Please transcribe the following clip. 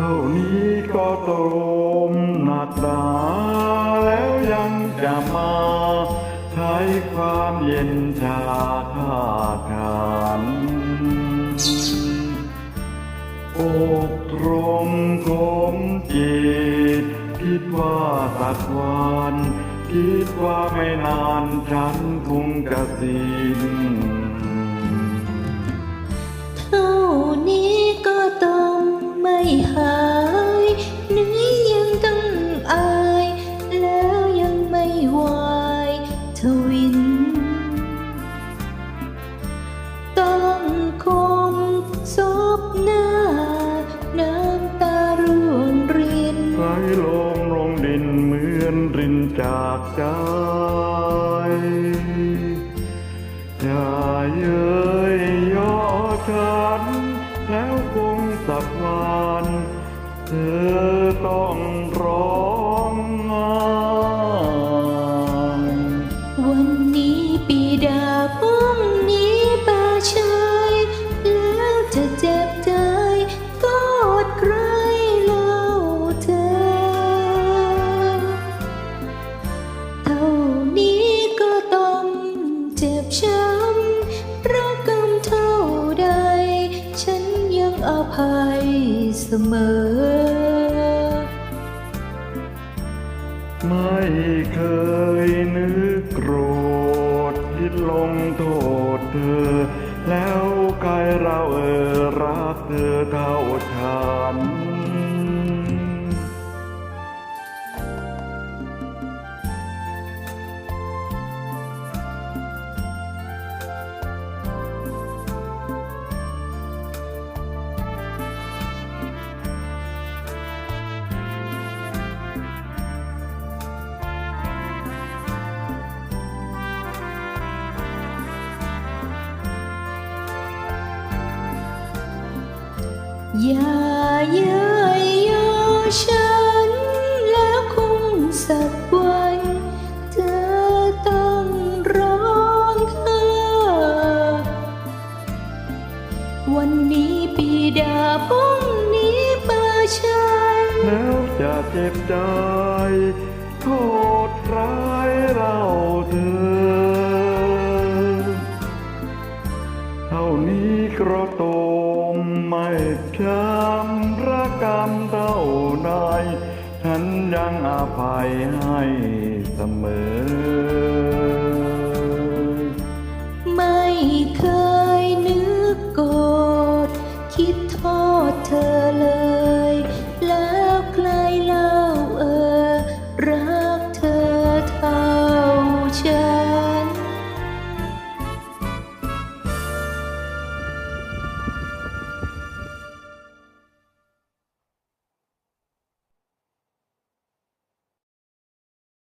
เท่านี้ก็ตรมหนักหนาแล้วยังจะมาใช้ความเย็นชาคาทานอกตรงคมจิตคิดว่าสักวันคิดว่าไม่นานฉันคงจะสิ้นเท่านี้ ทวิน ต้องคมซบหน้า น้ำตาร่วงรินไหลลงลงดินเหมือนรินจากใจอย่าเย้ยย่อฉัน แล้วคงสักวัน เธอต้องร้อ เจ็บช้ำเพราะกรรมเท่าใด ฉันยังอภัยเสมอ ไม่เคยนึกโกรธคิดลงโทษเธอ แล้วใครเราเออรักเธอเท่าฉัน อย่าเย้ยโยฉัน แล้วคงสักวัน เธอต้องร้องไห้วันนี้ปีดาพรุ่งนี้ป่าชัน แล้วจะเจ็บใจโทษร้ายเราเธอ เท่านี้กระต มไม่ช้ำพระกรรมเท่าใดฉันยังอภัยให้เสมอ ไม่เคยนึกโกรธคิดโทษเธอเลย แล้วใครเล่าเออ รักเธอเท่าฉัน